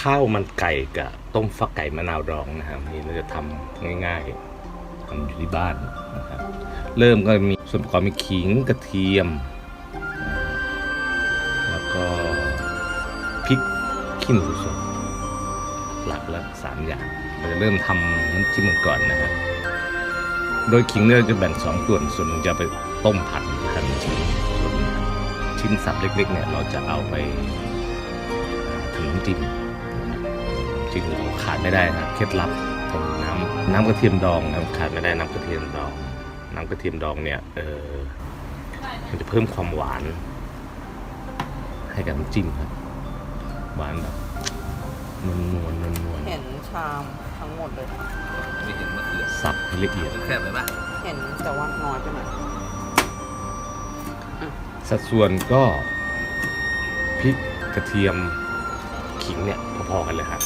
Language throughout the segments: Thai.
ข้าวมันไก่กับต้มฟักไก่มะนาวดองนะครับนี่เราจะทำง่ายๆทำอยู่ที่บ้านนะครับเริ่มก็มีส่วนประกอบมีขิงกระเทียม แล้วก็พริกขี้หนูสดหลักละสามอย่างเราจะเริ่มทำน้ำจิ้มกันก่อนนะครับโดยขิงเนี่ยเราจะแบ่งสองส่วนส่วนหนึ่งจะไปต้มผัดหั่นชิ้นส่วนชิ้นสับเล็กๆเนี่ยเราจะเอาไปทำน้ำจิ้ม จริงเราขาดไม่ได้นะเคล็ดลับตรงน้ำน้ำกระเทียมดองนะขาดไม่ได้น้ำกระเทียมดอง น้ำกระเทียมดองเนี่ยเออมันจะเพิ่มความหวาน ให้กับน้ำจิ้มครับหวานแบบนวลนวลนวลนวลเห็นชามทั้งหมดเลย ไม่เห็นมะเขือสับให้ละเอียดมันแคบไปปะเห็นแต่ว่าน้อยไปหน่อยสัดส่วนก็พริกกระเทียมขิงเนี่ยพอๆกันเลยครับ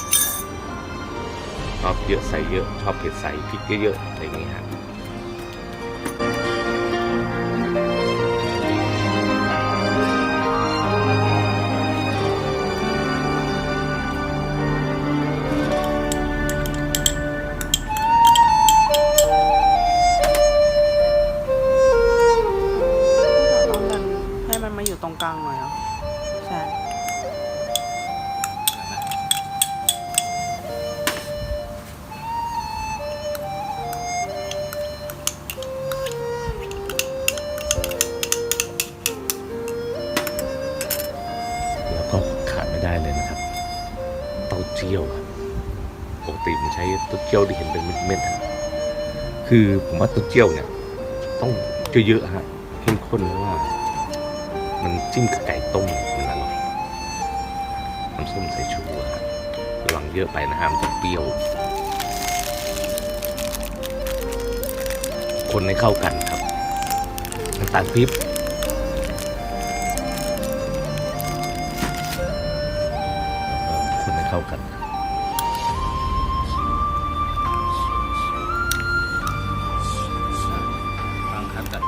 ชอบเยอะใส่เยอะ ชอบเผ็ดใส่พริกเยอะๆอะไรอย่างเงี้ยครับ ได้เลยนะครับ เต้าเจี้ยวปกติผมใช้เต้าเจี้ยวที่เห็นเป็นเม็ดๆคือผมว่าเต้าเจี้ยวเนี่ย ต้องเยอะๆฮะเข้มข้นเพราะว่า มันจิ้มกับไก่ต้มมันอร่อยน้ำส้มใสายชูระวังเยอะไปนะฮะมันจะเปรี้ยว คนให้เข้ากันครับน้ำตาลปี๊บ เข้ากันวางขันกัน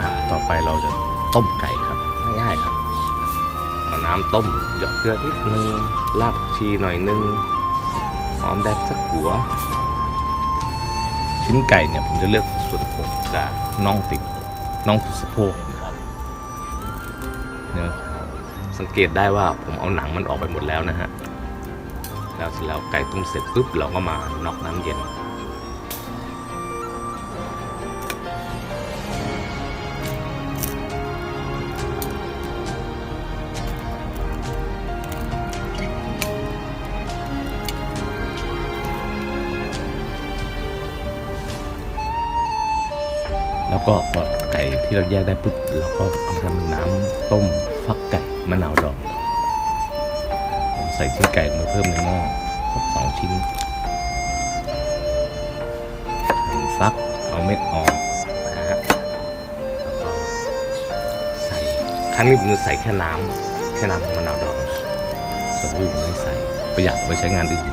อะต่อไปเราจะต้มไก่ครับ ง่ายๆครับเอาน้ำต้มหยอดเกลือนิดนึงรากผักชีหน่อยนึงหอมแดงสักหัว ชิ้นไก่เนี่ยผมจะเลือกส่วนอกกับน่องติด น่องสะโพกเนี่ยสังเกตได้ว่าผมเอาหนังมันออกไปหมดแล้วนะฮะ แล้วเสร็จแล้วไก่ต้มเสร็จปุ๊บเราก็มาน็อกน้ำเย็น แล้วก็พอไก่ที่เราแยกได้ปุ๊บเราก็เอาทำน้ำต้มฟักไก่มะนาวดองผมใส่ชิ้นไก่มาเพิ่มในหม้อสักสองชิ้นหั่นฟักเอาเม็ดออกนะฮะแล้วก็ใส่ครั้งนี้ผมจะใส่แค่น้ำแค่น้ำมะนาวดองส่วนอื่ผมไม่ใส่ประหยัดไว้ใช้งานอื่น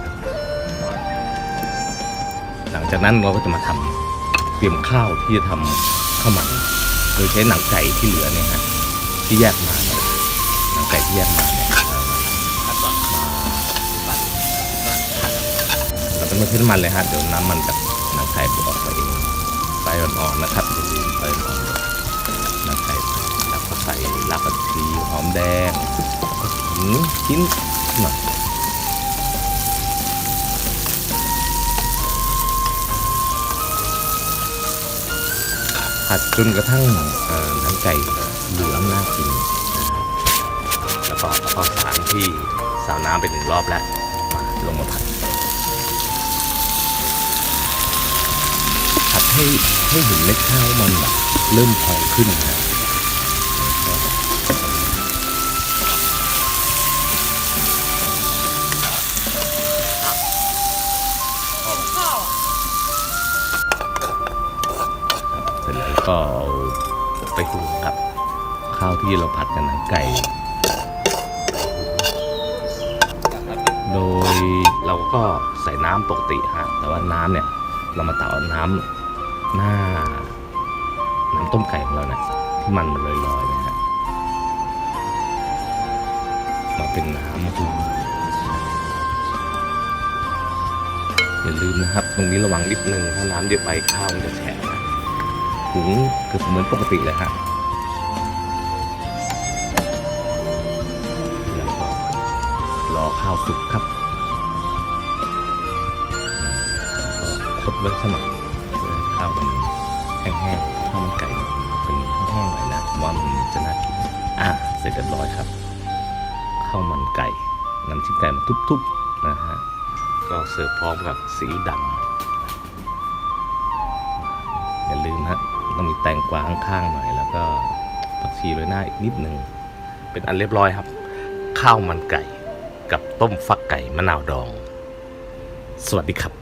หลังจากนั้นเราก็จะมาทำ เตรียมข้าวที่จะทำข้าวมันโดยใช้หนังไก่ที่เหลือเนี่ยฮะที่แยกมาเนี่ยหนังไก่ที่แยกมาเนี่ยเอามาขัดก่อนผัดเราจะไม่ใช้น้ำมันเลยฮะเดี๋ยวน้ำมันจากหนังไก่จะออกมาเองไฟอ่อนๆนะครับอย่าลืมไฟอ่อนๆหนังไก่แล้วก็ใส่รากผักชีหอมแดงก็ขิงชิ้นหน่อย ผัดจนกระทั่งเอ่อหนังไก่เหลืองน่ากินแล้วก็เอาวสารที่สาวน้ำไปหนึ่งรอบแล้วมาลงมาผัด ผัดให้ให้เห็นเม็ดข้าวมันแบบเริ่มพองขึ้นนะ ก็เอาไปหุงกับข้าวที่เราผัดกันหนังไก่ โดยเราก็ใส่น้ำปกติฮะ แต่ว่าน้ำเนี่ย เรามาตักเอาน้ำหน้า น้ำต้มไก่ของเราเนี่ยที่มันมันลอยๆนะฮะมาเป็นน้ำหูอย่าลืมนะครับ ตรงนี้ระวังนิดนึงถ้าน้ำเยอะไปข้าวมันจะแฉะ นะหุงคือเหมือนปกติเลยฮะแล้วก็รอข้าวสุกครับคดไว้สมัครข้าวมันแห้งๆข้าวมันไก่เป็นแห้งๆหน่อยนะว่ามันจะน่ากินอะเสร็จเรียบร้อยครับข้าวมันไก่น้ำจิ้มไก่มาทุบๆนะฮะก็เสิร์ฟพร้อมกับสีดำอย่าลืมฮะ ต้องมีแตงกวาข้างๆหน่อย แล้วก็ผักชีโรยหน้าอีกนิดหนึ่งเป็นอันเรียบร้อยครับ ข้าวมันไก่กับต้มฟักไก่มะนาวดอง สวัสดีครับ